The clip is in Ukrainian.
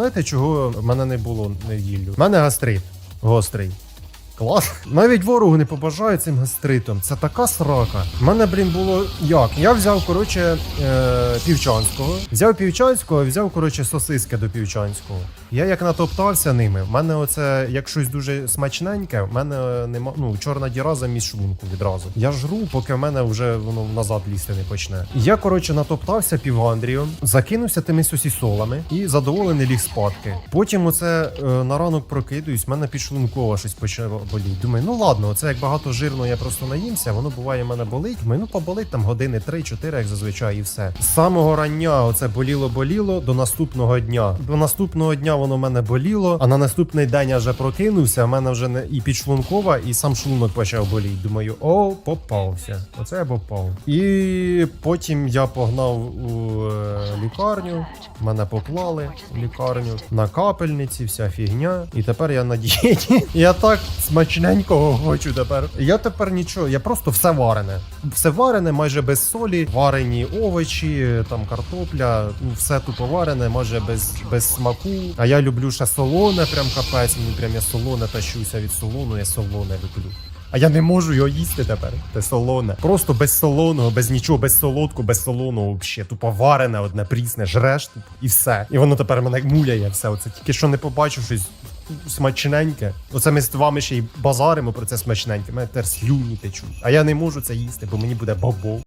знаєте, чого в мене не було неділю? У мене гастрит гострий. Клас. Навіть ворогу не побажаю цим гастритом. Це така срака. У мене, блін, було як? Я взяв, коротше, е, півчанського. Взяв півчанського, взяв, коротше, сосиски до півчанського. Я як натоптався ними. В мене оце, як щось дуже смачненьке, в мене нема. Ну, чорна діра замість шлунку відразу. Я жру, поки в мене вже воно назад лізти не почне. Я, коротше, натоптався півгандрієм, закинувся тими сосісолами і задоволений ліг спадки. Потім оце е, на ранок прокидуюсь, в мене підшлункова щось почало боліти. Думаю, ну ладно, оце як багато жирного я просто наїмся, воно буває в мене болить. Думаю, ну поболить там години 3-4, як зазвичай, і все. З самого рання оце боліло-боліло до наступного дня. До наступного дня воно в мене боліло, а на наступний день я вже прокинувся. в мене вже не і підшлункова, і сам шлунок почав боліти. Думаю, о, попався. Оце я попав. І потім я погнав у е, лікарню. Мене поклали в лікарню на капельниці, вся фігня. І тепер я на дієті. Я так смачненького хочу тепер. Я тепер нічого, я просто все варене. Все варене, майже без солі, варені овочі, там картопля, ну все тупо варене, майже без, без смаку. А я люблю ще солоне, прям капець. Мені прям я солоне тащуся від солону, я солоне люблю. А я не можу його їсти тепер. Це солоне. Просто без солоного, без нічого, без солодку, без солоного взагалі. Тупо варене, одне прісне, жреш тупо, і все. І воно тепер мене муляє все. Оце тільки що не побачив щось смачненьке. Оце ми з вами ще й базаримо про це смачненьке. Мене тепер слюні течуть. А я не можу це їсти, бо мені буде бобо.